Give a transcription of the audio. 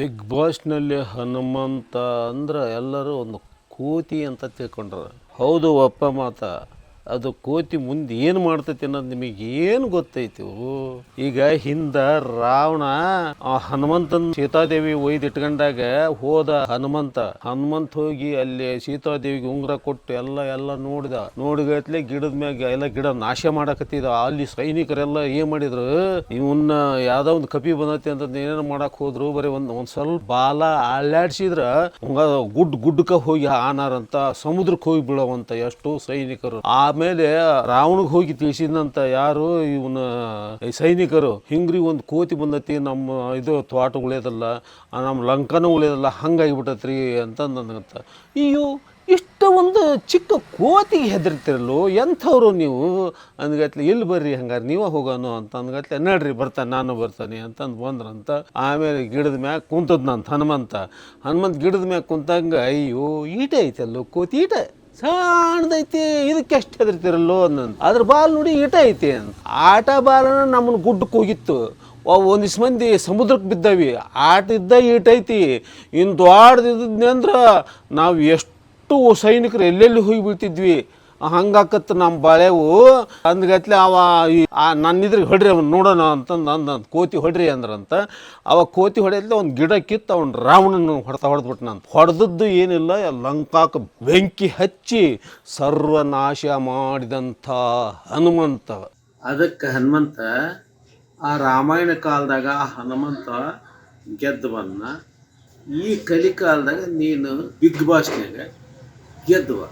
Big ಬಾಸ್ನಲ್ಲಿ Hanumantha ಅಂದ್ರೆ ಎಲ್ಲರೂ ಒಂದು ಕೂತಿ ಅಂತ ತಿಳ್ಕೊಂಡ್ರು. ಹೌದು ಒಪ್ಪ ಮಾತ. ಅದು ಕೋತಿ ಮುಂದೆ ಏನು ಮಾಡ್ತೈತಿ ಅನ್ನೋದು ನಿಮಗೆ ಏನು ಗೊತ್ತೈತಿ? ಈಗ ಹಿಂದ ರಾವಣ ಆ ಹನುಮಂತನ ಸೀತಾದೇವಿ ಒಯ್ದು ಇಟ್ಕೊಂಡಾಗ ಹೋದ ಹನುಮಂತ ಹನುಮಂತ ಹೋಗಿ ಅಲ್ಲಿ ಸೀತಾದೇವಿಗೆ ಉಂಗುರ ಕೊಟ್ಟು ಎಲ್ಲ ಎಲ್ಲ ನೋಡಿದ. ನೋಡಿಗತ್ಲೆ ಗಿಡದ ಮ್ಯಾಗ ಎಲ್ಲ ಗಿಡ ನಾಶ ಮಾಡಕತ್ತಿದ. ಅಲ್ಲಿ ಸೈನಿಕರೆಲ್ಲ ಏನ್ ಮಾಡಿದ್ರು? ಇವನ್ನ ಯಾವ್ದೋ ಒಂದು ಕಪಿ ಬಂದತಿ ಅಂತ ಏನೇನು ಮಾಡಕ್ ಹೋದ್ರು. ಬರೀ ಒಂದ್ ಒಂದ್ ಸ್ವಲ್ಪ ಬಾಲ ಅಲ್ಲಾಡ್ಸಿದ್ರ ಗುಡ್ ಗುಡ್ಡಕ್ಕ ಹೋಗಿ ಆನಾರಂತ ಸಮುದ್ರಕ್ಕೆ ಹೋಗಿ ಬೀಳವಂತ ಎಷ್ಟು ಸೈನಿಕರು. ಆಮೇಲೆ ರಾವಣಿಗೆ ಹೋಗಿ ತಿಳಿಸಿದಂತ ಯಾರು ಇವನ ಸೈನಿಕರು, ಹಿಂಗ್ರಿ ಒಂದು ಕೋತಿ ಬಂದತಿ, ನಮ್ಮ ಇದು ತೋಟ ಉಳಿಯೋದಲ್ಲ ನಮ್ಮ ಲಂಕನ ಉಳಿಯೋದಲ್ಲ, ಹಂಗಾಗಿಬಿಟ್ಟತ್ರಿ ಅಂತ ನನಗಂತ ಅಯ್ಯೋ, ಇಷ್ಟ ಒಂದು ಚಿಕ್ಕ ಕೋತಿಗೆ ಹೆದರ್ತಿರಲ್ಲೋ, ಎಂಥವ್ರು ನೀವು? ಅಂದ್ಗತ್ಲೆ ಇಲ್ಲಿ ಬರ್ರಿ ಹಂಗಾರೆ, ನೀವೇ ಹೋಗೋನು? ಅಂತ ಅಂದ್ಗತ್ಲೆ, ನಡ್ರಿ, ಬರ್ತಾನೆ, ನಾನು ಬರ್ತಾನೆ ಅಂತಂದು ಬಂದ್ರಂತ. ಆಮೇಲೆ ಗಿಡದ ಮ್ಯಾಗ ಕುಂತದ್ನಂತ ಹನುಮಂತ. ಹನುಮಂತ ಗಿಡದ ಮ್ಯಾಗ ಕುಂತಂಗೆ, ಅಯ್ಯೋ, ಈಟೆ ಅಲ್ಲೋ ಕೋತಿ ಈಟೆ? ಸಣ್ಣದೈತಿ, ಇದಕ್ಕೆ ಎಷ್ಟು ಹೆದರ್ತಿರಲ್ಲೋ ಅಂದಂತ ಅದ್ರ ಬಾಲ್ ನೋಡಿ ಈಟ ಐತಿ ಅಂತ. ಆಟ ಬಾಲನ ನಮ್ಮನ್ನ ಗುಡ್ಡಕ್ಕೆ ಹೋಗಿತ್ತು ಒಂದಿಷ್ಟು ಮಂದಿ ಸಮುದ್ರಕ್ಕೆ ಬಿದ್ದವಿ. ಆಟ ಇದ್ದ ಈಟೈತಿ ಇನ್ನು ದೊಡ್ಡದಿದ್ದಂದ್ರೆ ನಾವು ಎಷ್ಟು ಸೈನಿಕರು ಎಲ್ಲೆಲ್ಲಿ ಹೋಗಿ ಬೀಳ್ತಿದ್ವಿ. ಹಂಗಾಕತ್ತು ನಮ್ಮ ಬಾಳೆವು. ಅಂದ್ಗತ್ಲೆ ಅವ ಈ ಆ ನನ್ನ ಇದ್ರಿಗೆ ಹೊಡ್ರಿ ಅವ್ನು ನೋಡೋಣ ಅಂತಂದು ಅಂದ ಕೋತಿ ಹೊಡ್ರಿ ಅಂದ್ರಂತ. ಅವ ಕೋತಿ ಹೊಡೆಯಲ್ಲಿ ಒಂದು ಗಿಡ ಕಿತ್ತು ಅವ್ನು ರಾವಣನ ಹೊಡೆದ್ಬಿಟ್ಟು ಹೊಡೆದ್ಬಿಟ್ನಂತ ಹೊಡೆದದ್ದು ಏನಿಲ್ಲ ಲಂಕಾಕ ಬೆಂಕಿ ಹಚ್ಚಿ ಸರ್ವನಾಶ ಮಾಡಿದಂಥ ಹನುಮಂತ. ಅದಕ್ಕೆ ಹನುಮಂತ ಆ ರಾಮಾಯಣ ಕಾಲದಾಗ ಆ ಹನುಮಂತ ಗೆದ್ದವನ್ನ ಈ ಕಲಿ ಕಾಲದಾಗ ನೀನು ಬಿಗ್ ಬಾಸ್ನಾಗ ಗೆದ್ದುವ